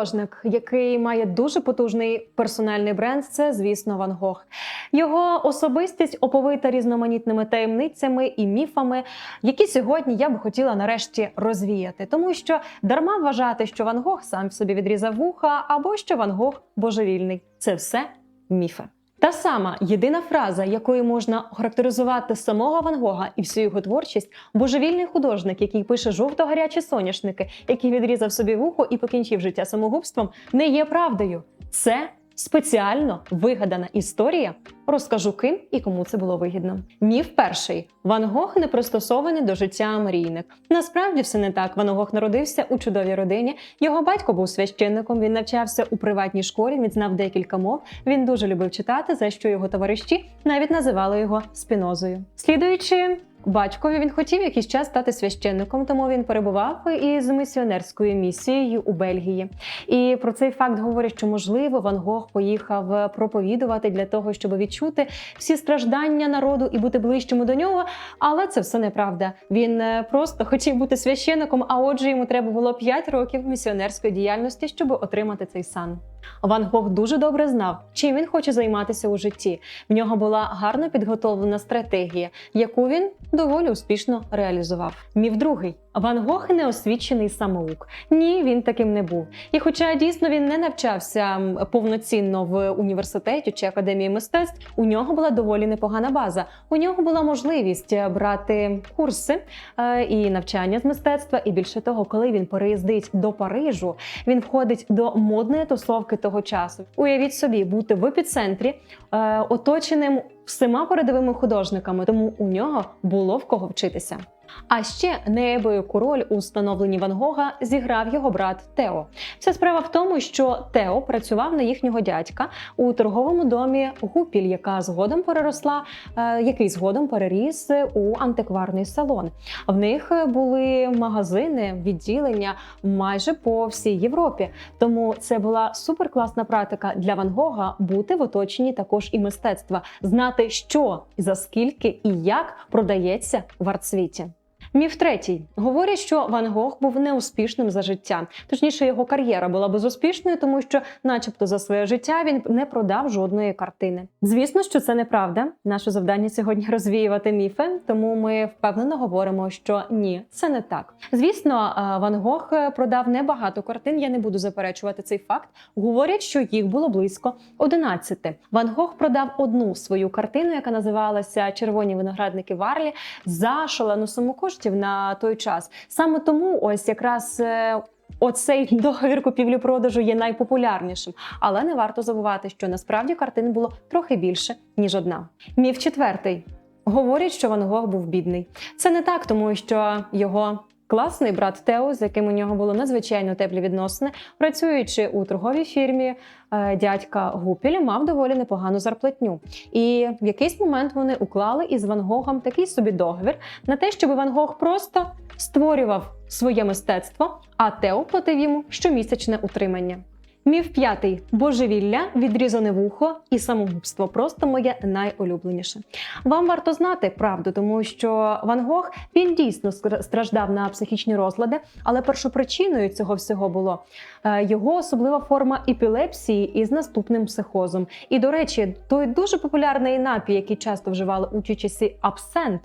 художник, який має дуже потужний персональний бренд, це, звісно, Ван Гог. Його особистість оповита різноманітними таємницями і міфами, які сьогодні я би хотіла нарешті розвіяти, тому що дарма вважати, що Ван Гог сам собі відрізав вуха, або що Ван Гог божевільний. Це все міфи. Та сама єдина фраза, якою можна характеризувати самого Ван Гога і всю його творчість, божевільний художник, який пише жовто-гарячі соняшники, який відрізав собі вухо і покінчив життя самогубством, не є правдою. Це спеціально вигадана історія. Розкажу ким і кому це було вигідно. Міф перший: Ван Гог не пристосований до життя мрійник. Насправді все не так. Ван Гог народився у чудовій родині. Його батько був священником. Він навчався у приватній школі. Він знав декілька мов. Він дуже любив читати, за що його товариші навіть називали його спінозою. Слідуючи. Батькові він хотів якийсь час стати священником, тому він перебував із місіонерською місією у Бельгії. І про цей факт говорять, що можливо Ван Гог поїхав проповідувати для того, щоб відчути всі страждання народу і бути ближчим до нього. Але це все неправда. Він е, просто хотів бути священником, а отже, йому треба було 5 років місіонерської діяльності, щоб отримати цей сан. Ван Гог дуже добре знав, чим він хоче займатися у житті. В нього була гарно підготовлена стратегія, яку він доволі успішно реалізував. Міф другий. Ван Гог неосвічений самоук. Ні, він таким не був. І хоча дійсно він не навчався повноцінно в університеті чи академії мистецтв, у нього була доволі непогана база. У нього була можливість е, брати курси е, і навчання з мистецтва. І більше того, коли він переїздить до Парижу, він входить до модної тусовки того часу. Уявіть собі, бути в епіцентрі, е, оточеним всіма передовими художниками, тому у нього було в кого вчитися. А ще неабияку роль у становленні Ван Гога зіграв його брат Тео. Вся справа в тому, що Тео працював на їхнього дядька у торговому домі Гупіль, яка згодом переросла, е, який згодом переріс у антикварний салон. В них були магазини, відділення майже по всій Європі. Тому це була суперкласна практика для Ван Гога бути в оточенні також і мистецтва, знати, що за скільки і як продається в артсвіті. Міф третій говорять, що Ван Гог був неуспішним за життя. Точніше, його кар'єра була безуспішною, тому що, начебто, за своє життя він не продав жодної картини. Звісно, що це неправда. Наше завдання сьогодні розвіювати міфи, тому ми впевнено говоримо, що ні, це не так. Звісно, е, Ван Гог продав небагато картин. Я не буду заперечувати цей факт. Говорять, що їх було близько 11. Ван Гог продав одну свою картину, яка називалася Червоні виноградники Варлі за шалену суму коштів на той час. Саме тому ось якраз. е, Оцей договір купівлі-продажу є найпопулярнішим, але не варто забувати, що насправді картин було трохи більше ніж одна. Міф четвертий. Говорять, що Ван Гог був бідний. Це не так, тому що його класний брат Тео, з яким у нього було надзвичайно теплі відносини, працюючи у торговій фірмі, е, дядька Гупіль мав доволі непогану зарплатню. І в якийсь момент вони уклали із Ван Гогом такий собі договір на те, щоб Ван Гог просто створював своє мистецтво, а Тео платив йому щомісячне утримання. Міф п'ятий божевілля, відрізане вухо і самогубство просто моє найулюбленіше. Вам варто знати правду, тому що Ван Гог він дійсно страждав на психічні розлади, але першопричиною цього всього було е, його особлива форма епілепсії із наступним психозом. І до речі, той дуже популярний напій, який часто вживали у часи абсент.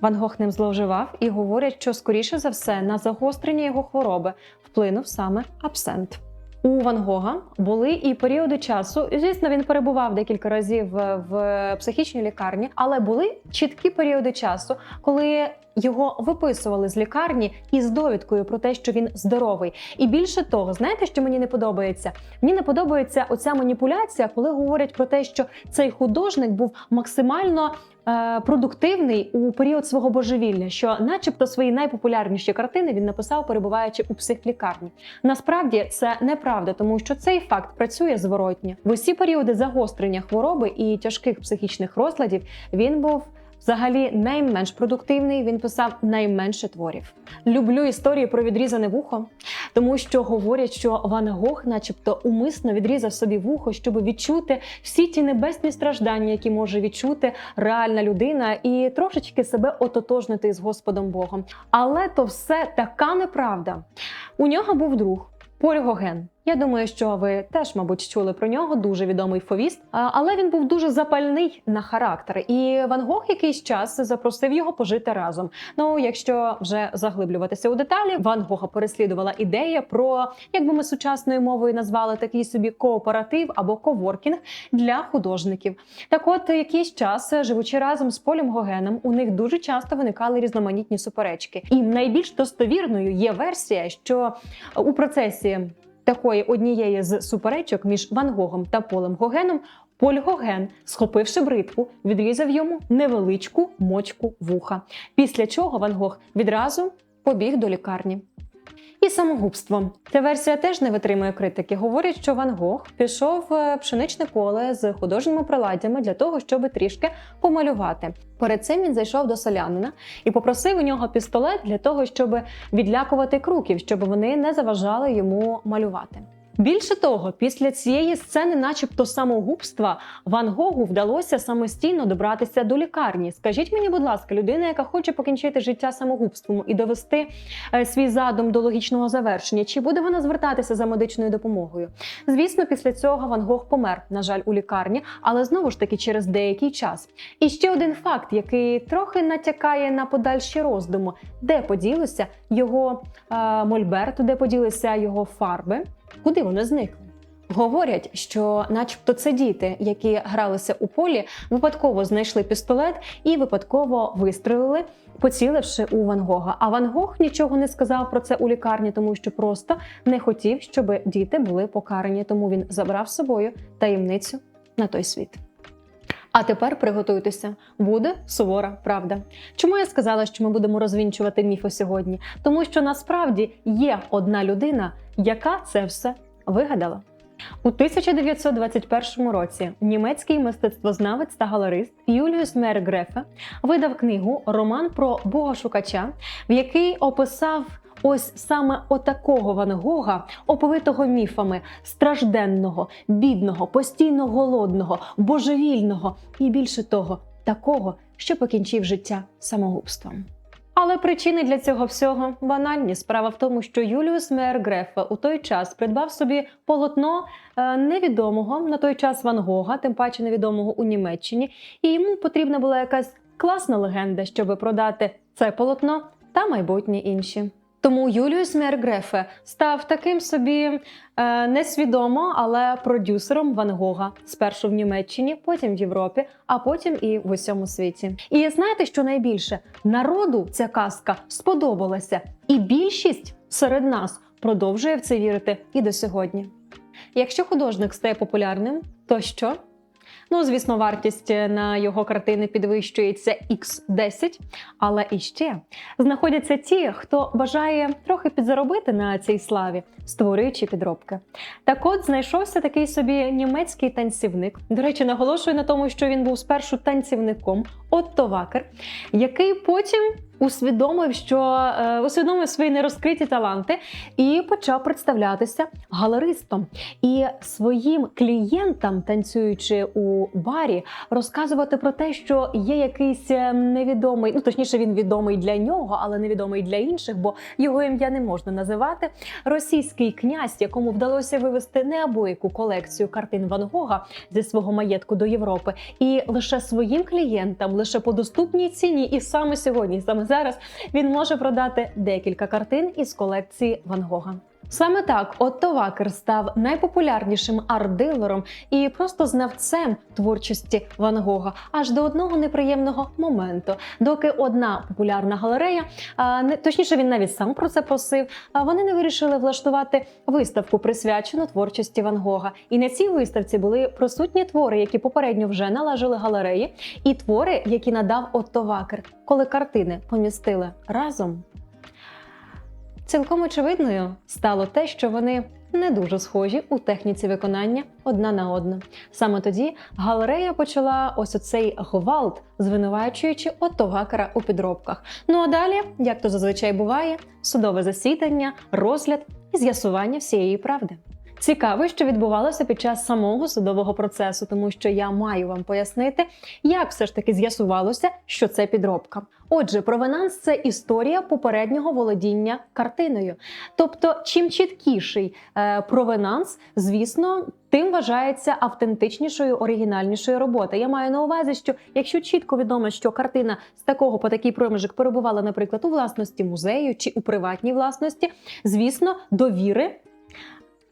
Ван Гог ним зловживав і говорять, що скоріше за все на загострення його хвороби вплинув саме абсент. У Ван Гога були і періоди часу. Звісно, він перебував декілька разів в- в психічній лікарні, але були чіткі періоди часу, коли його виписували з лікарні із довідкою про те, що він здоровий. І більше того, знаєте, що мені не подобається? Мені не подобається оця маніпуляція, коли говорять про те, що цей художник був максимально е, продуктивний у період свого божевілля, що, начебто, свої найпопулярніші картини він написав, перебуваючи у психлікарні. Насправді це неправда, тому що цей факт працює зворотньо. В усі періоди загострення хвороби і тяжких психічних розладів він був. Взагалі найменш продуктивний, він писав найменше творів. Люблю історії про відрізане вухо, тому що говорять, що Ван Гог, начебто, умисно відрізав собі вухо, щоб відчути всі ті небесні страждання, які може відчути реальна людина, і трошечки себе ототожнити з Господом Богом. Але то все така неправда. У нього був друг Поль Гоген. Я думаю, що ви теж, мабуть, чули про нього дуже відомий фовіст, але він був дуже запальний на характер. І Ван Гог якийсь час запросив його пожити разом. Ну, якщо вже заглиблюватися у деталі, Ван Гога переслідувала ідея про, як би ми сучасною мовою назвали такий собі кооператив або коворкінг для художників. Так, от якийсь час, живучи разом з Полем Гогеном, у них дуже часто виникали різноманітні суперечки. І найбільш достовірною є версія, що у процесі такої однієї з суперечок між Ван Гогом та Полем Гогеном. Поль Гоген, схопивши бритву, відрізав йому невеличку мочку вуха. Після чого Ван Гог відразу побіг до лікарні. І самогубство. Ця версія теж не витримує критики. Говорять, що Ван Гог пішов в пшеничне поле з художніми приладдями для того, щоб трішки помалювати. Перед цим він зайшов до селянина і попросив у нього пістолет для того, щоб відлякувати круків, щоб вони не заважали йому малювати. Більше того, після цієї сцени, начебто самогубства, Ван Гогу вдалося самостійно добратися до лікарні. Скажіть мені, будь ласка, людина, яка хоче покінчити життя самогубством і довести е, свій задум до логічного завершення, чи буде вона звертатися за медичною допомогою? Звісно, після цього Ван Гог помер, на жаль, у лікарні, але знову ж таки через деякий час. І ще один факт, який трохи натякає на подальші роздуми, де поділося його е, мольберт, де поділися його фарби. Куди вони зникли? Говорять, що, начебто, це діти, які гралися у полі, випадково знайшли пістолет і випадково вистрелили, поціливши у Ван Гога. А Ван Гог нічого не сказав про це у лікарні, тому що просто не хотів, щоб діти були покарані. Тому він забрав з собою таємницю на той світ. А тепер приготуйтеся, буде сувора правда. Чому я сказала, що ми будемо розвінчувати міфи сьогодні? Тому що насправді є одна людина, яка це все вигадала. У 1921 році німецький мистецтвознавець та галерист Юліус Мергрефе видав книгу Роман про богошукача, в який описав ось саме отакого Ван Гога, оповитого міфами, стражденного, бідного, постійно голодного, божевільного і більше того, такого, що покінчив життя самогубством. Але причини для цього всього банальні. Справа в тому, що Юліус Мейер Грефе у той час придбав собі полотно е, невідомого на той час Ван Гога, тим паче невідомого у Німеччині, і йому потрібна була якась класна легенда, щоб продати це полотно та майбутні інші. Тому Юліус Мергрефе став таким собі е, несвідомо, але продюсером Ван Гога спершу в Німеччині, потім в Європі, а потім і в усьому світі. І знаєте, що найбільше народу ця казка сподобалася, і більшість серед нас продовжує в це вірити і до сьогодні. Якщо художник стає популярним, то що? Ну, звісно, вартість на його картини підвищується x10, але іще знаходяться ті, хто бажає трохи підзаробити на цій славі, створюючи підробки. Так от знайшовся такий собі німецький танцівник. До речі, наголошую на тому, що він був спершу танцівником Отто Вакер, який потім усвідомив, що е, усвідомив свої нерозкриті таланти і почав представлятися галеристом. І своїм клієнтам, танцюючи у барі, розказувати про те, що є якийсь е, невідомий, ну точніше, він відомий для нього, але невідомий для інших, бо його ім'я не можна називати. Російський князь, якому вдалося вивести неабияку колекцію картин Ван Гога зі свого маєтку до Європи, і лише своїм клієнтам, лише по доступній ціні, і саме сьогодні, саме зараз він може продати декілька картин із колекції Ван Гога. Саме так Отто Вакер став найпопулярнішим арт-дилером і просто знавцем творчості Ван Гога аж до одного неприємного моменту, доки одна популярна галерея, а, не точніше, він навіть сам про це просив. А вони не вирішили влаштувати виставку, присвячену творчості Ван Гога. І на цій виставці були присутні твори, які попередньо вже належали галереї, і твори, які надав Отто Вакер, коли картини помістили разом. Цілком очевидною стало те, що вони не дуже схожі у техніці виконання одна на одну. Саме тоді галерея почала ось оцей гвалт, звинувачуючи Отто Вакера у підробках. Ну а далі, як то зазвичай буває, судове засідання, розгляд і з'ясування всієї правди. Цікаво, що відбувалося під час самого судового процесу, тому що я маю вам пояснити, як все ж таки з'ясувалося, що це підробка. Отже, провенанс це історія попереднього володіння картиною. Тобто, чим чіткіший е, провенанс, звісно, тим вважається автентичнішою, оригінальнішою робота. Я маю на увазі, що якщо чітко відомо, що картина з такого по такий проміжок перебувала, наприклад, у власності музею чи у приватній власності, звісно, довіри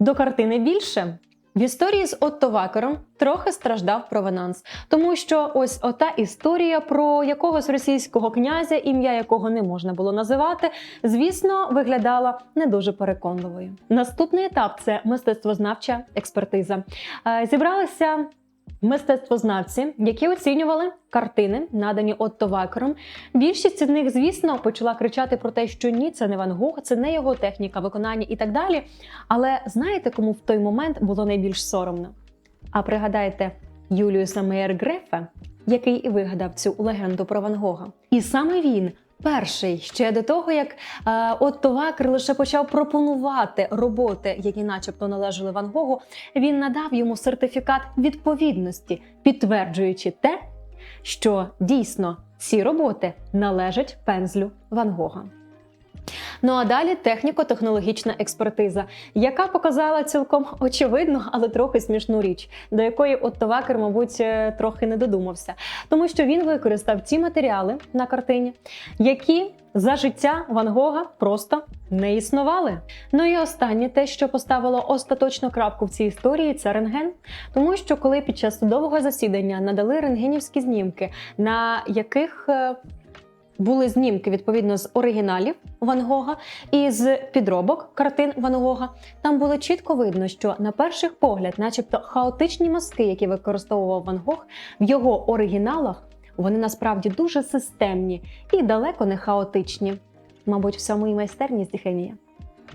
до картини більше. В історії з Отто Вакером трохи страждав провенанс, тому що ось ота історія про якогось російського князя, ім'я якого не можна було називати, звісно, виглядала не дуже переконливою. Наступний етап це мистецтвознавча експертиза. Е, Зібралися мистецтвознавці, які оцінювали картини, надані Отто Вакером. Більшість з них, звісно, почала кричати про те, що ні, це не Ван Гог, це не його техніка виконання і так далі. Але знаєте, кому в той момент було найбільш соромно? А пригадайте Юліуса Мейер Грефа, який і вигадав цю легенду про Ван Гога. І саме він. Перший ще до того, як е, Отто Вакер лише почав пропонувати роботи, які, начебто, належали Ван Гогу, він надав йому сертифікат відповідності, підтверджуючи те, що дійсно ці роботи належать пензлю Ван Гога. Ну а далі техніко-технологічна експертиза, яка показала цілком очевидну, але трохи смішну річ, до якої Отто Вакер, мабуть, е, трохи не додумався, тому що він використав ті матеріали на картині, які за життя Ван Гога просто не існували. Ну і останнє те, що поставило остаточну крапку в цій історії, це рентген. Тому що коли під час судового засідання надали рентгенівські знімки, на яких е, були знімки відповідно з оригіналів Ван Гога і з підробок картин Ван Гога. Там було чітко видно, що на перший погляд, начебто, хаотичні мазки, які використовував Ван Гог, в його оригіналах вони насправді дуже системні і далеко не хаотичні. Мабуть, в цьому і майстерність.